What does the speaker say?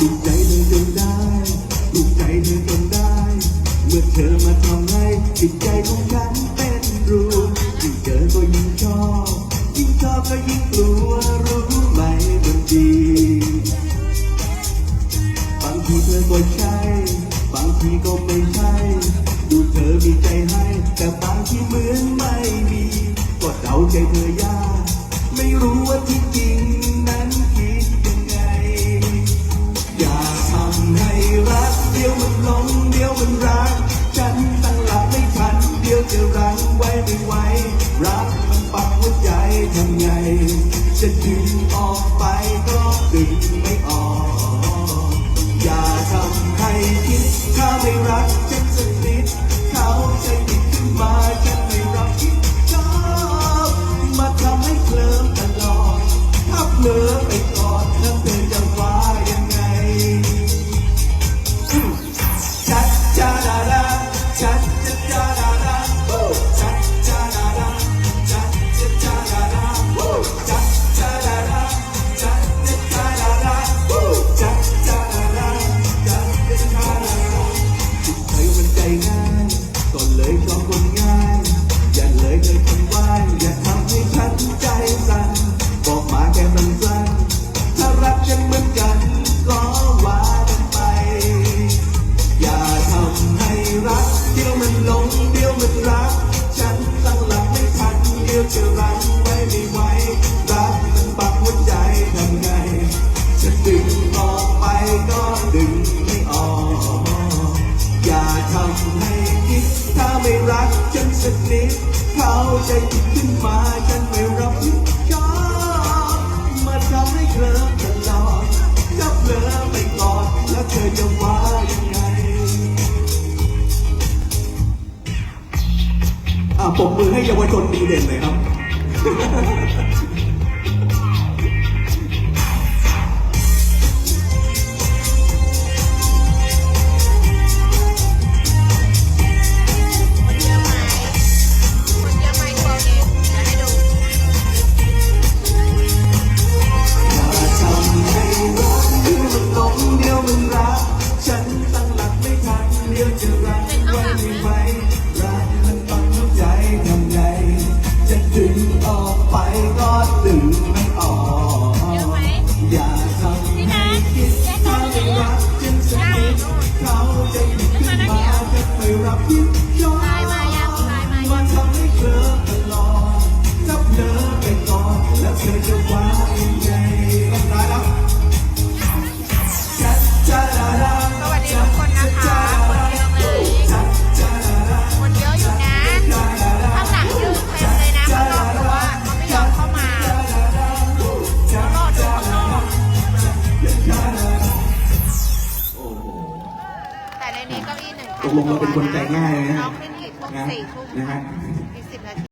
ลูกใจเธอจนได้ ลูกใจเธอจนได้ เมื่อเธอมาทำให้จิตใจของฉันเป็นรูยิ่เจอก็ยิ่งชอบ ยิ่งชอบก็ยิ่งกลัวรู้ไหมบางทีบางทีเธอก็ใช่ บางทีก็ไม่ใช่ ดูเธอมีใจให้ แต่บางทีเหมือนไม่มี ก็เดาใจเธอยาก ไม่รู้ว่าที่จริง จะรั้งไว้ไม่ไหวรักมันปักหัวใจทำไง จะดึงออกไปก็ดึงไม่ออก อย่าทำให้คิดถ้าไม่รักฉันสัก ยวจะรังไว้ไม่ไหวรักมันปักหัวใจทำไง จะดึงออกไปก็ดึงไม่ออก อย่าทำให้คิด ถ้าไม่รักฉันสักนิด เขาใจผิดขึ้นมาฉันไม่รับผิดชอบมาทำให้เคลิ้ม ปรบมือให้เยาวชนดีเด่นหน่อยครับ จะไม่รับผิดชอบตายมายังตายมายัมันงทำให้เคลิ้มตลอดถ้าเผลอไปก่อนแล้วเธอจะว่ายังไงต้องตายแล้วชัดจาดาดาสวัสดีทุกคนนะคะคนเยอะไหมชัดจาดาดาคนเยอะอยู่นะ ข้างหลังยืนเต็มเลยนะข้างนอกรั้วเขาไม่ยอมเข้ามาเขารอดูข้างนอกโอ้โหแต่ในนี้เก้าอี้หนึ่ง ตกลงเราเป็นคนใจง่ายนะฮะน้องขึ้นกี่ทุ่มนะสี่ทุ่มนะฮะตี